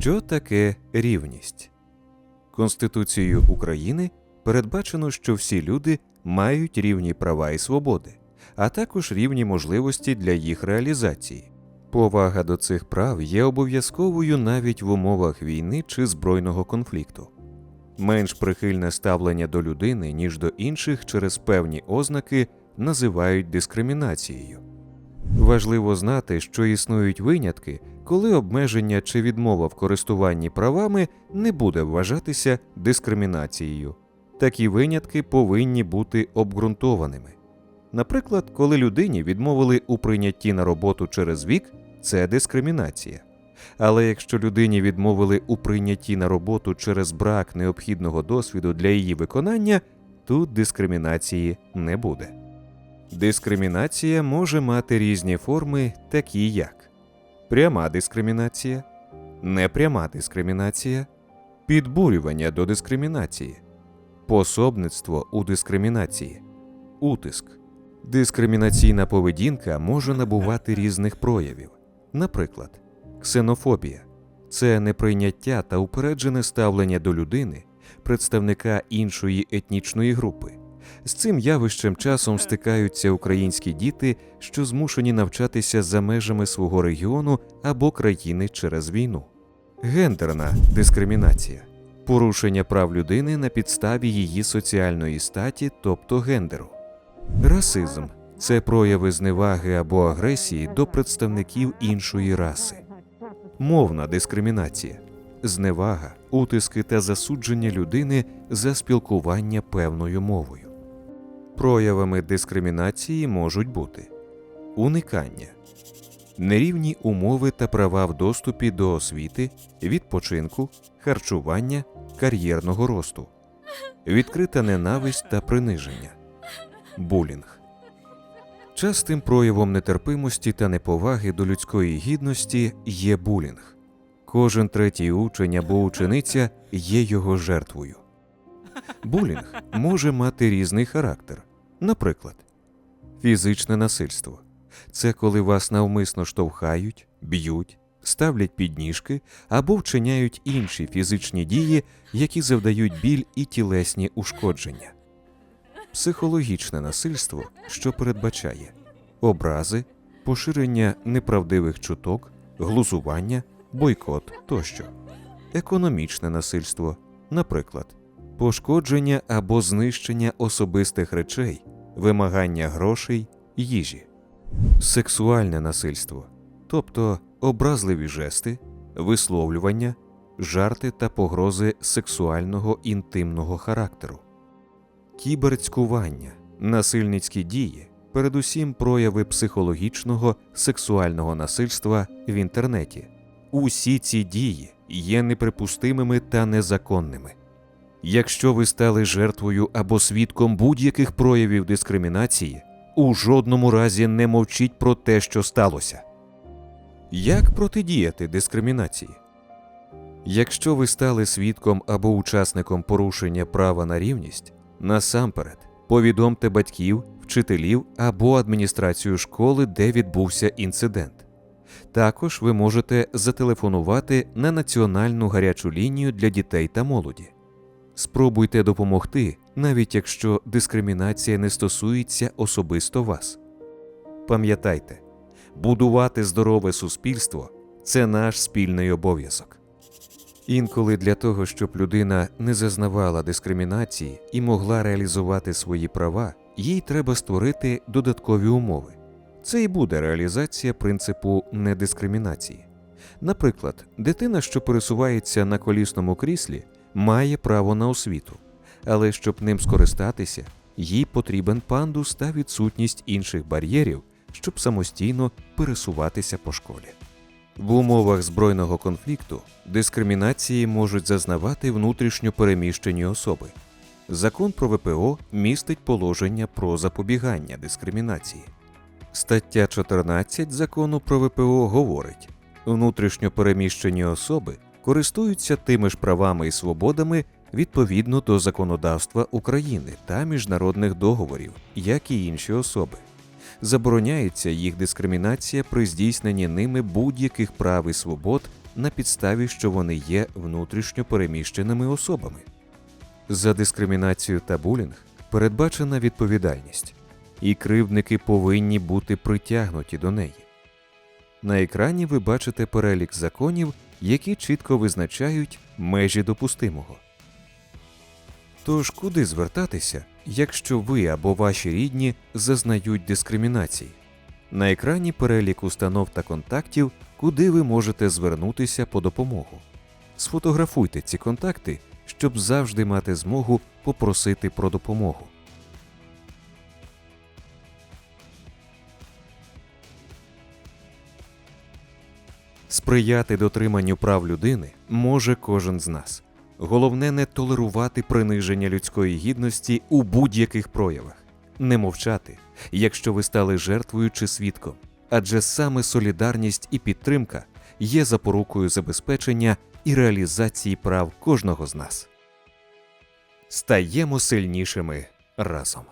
Що таке рівність? Конституцією України передбачено, що всі люди мають рівні права і свободи, а також рівні можливості для їх реалізації. Повага до цих прав є обов'язковою навіть в умовах війни чи збройного конфлікту. Менш прихильне ставлення до людини, ніж до інших через певні ознаки називають дискримінацією. Важливо знати, що існують винятки, коли обмеження чи відмова в користуванні правами не буде вважатися дискримінацією. Такі винятки повинні бути обґрунтованими. Наприклад, коли людині відмовили у прийнятті на роботу через вік, це дискримінація. Але якщо людині відмовили у прийнятті на роботу через брак необхідного досвіду для її виконання, тут дискримінації не буде. Дискримінація може мати різні форми, такі як пряма дискримінація, непряма дискримінація, підбурювання до дискримінації, пособництво у дискримінації, утиск. Дискримінаційна поведінка може набувати різних проявів. Наприклад, ксенофобія це неприйняття та упереджене ставлення до людини, представника іншої етнічної групи. З цим явищем часом стикаються українські діти, що змушені навчатися за межами свого регіону або країни через війну. Гендерна дискримінація порушення прав людини на підставі її соціальної статі, тобто гендеру. Расизм це прояви зневаги або агресії до представників іншої раси. Мовна дискримінація зневага, утиски та засудження людини за спілкування певною мовою. Проявами дискримінації можуть бути уникання, нерівні умови та права в доступі до освіти, відпочинку, харчування, кар'єрного росту, відкрита ненависть та приниження, булінг. Частим проявом нетерпимості та неповаги до людської гідності є булінг. Кожен третій учень або учениця є його жертвою. Булінг може мати різний характер. Наприклад, фізичне насильство це коли вас навмисно штовхають, б'ють, ставлять підніжки або вчиняють інші фізичні дії, які завдають біль і тілесні ушкодження. Психологічне насильство, що передбачає образи, поширення неправдивих чуток, глузування, бойкот тощо, економічне насильство, наприклад, пошкодження або знищення особистих речей, вимагання грошей, їжі, сексуальне насильство, тобто образливі жести, висловлювання, жарти та погрози сексуального інтимного характеру, кіберцькування, насильницькі дії, передусім прояви психологічного сексуального насильства в інтернеті. Усі ці дії є неприпустимими та незаконними. Якщо ви стали жертвою або свідком будь-яких проявів дискримінації, у жодному разі не мовчіть про те, що сталося. Як протидіяти дискримінації? Якщо ви стали свідком або учасником порушення права на рівність, насамперед повідомте батьків, вчителів або адміністрацію школи, де відбувся інцидент. Також ви можете зателефонувати на національну гарячу лінію для дітей та молоді. Спробуйте допомогти, навіть якщо дискримінація не стосується особисто вас. Пам'ятайте, будувати здорове суспільство це наш спільний обов'язок. Інколи для того, щоб людина не зазнавала дискримінації і могла реалізувати свої права, їй треба створити додаткові умови. Це і буде реалізація принципу недискримінації. Наприклад, дитина, що пересувається на колісному кріслі, має право на освіту, але щоб ним скористатися, їй потрібен пандус та відсутність інших бар'єрів, щоб самостійно пересуватися по школі. В умовах збройного конфлікту дискримінації можуть зазнавати внутрішньо переміщені особи. Закон про ВПО містить положення про запобігання дискримінації. Стаття 14 закону про ВПО говорить: внутрішньо переміщені особи користуються тими ж правами і свободами відповідно до законодавства України та міжнародних договорів, як і інші особи. Забороняється їх дискримінація при здійсненні ними будь-яких прав і свобод на підставі, що вони є внутрішньо переміщеними особами. За дискримінацію та булінг передбачена відповідальність, і кривдники повинні бути притягнуті до неї. На екрані ви бачите перелік законів, які чітко визначають межі допустимого. Тож куди звертатися, якщо ви або ваші рідні зазнають дискримінації? На екрані перелік установ та контактів, куди ви можете звернутися по допомогу. Сфотографуйте ці контакти, щоб завжди мати змогу попросити про допомогу. Сприяти дотриманню прав людини може кожен з нас. Головне не толерувати приниження людської гідності у будь-яких проявах, не мовчати, якщо ви стали жертвою чи свідком, адже саме солідарність і підтримка є запорукою забезпечення і реалізації прав кожного з нас. Стаємо сильнішими разом.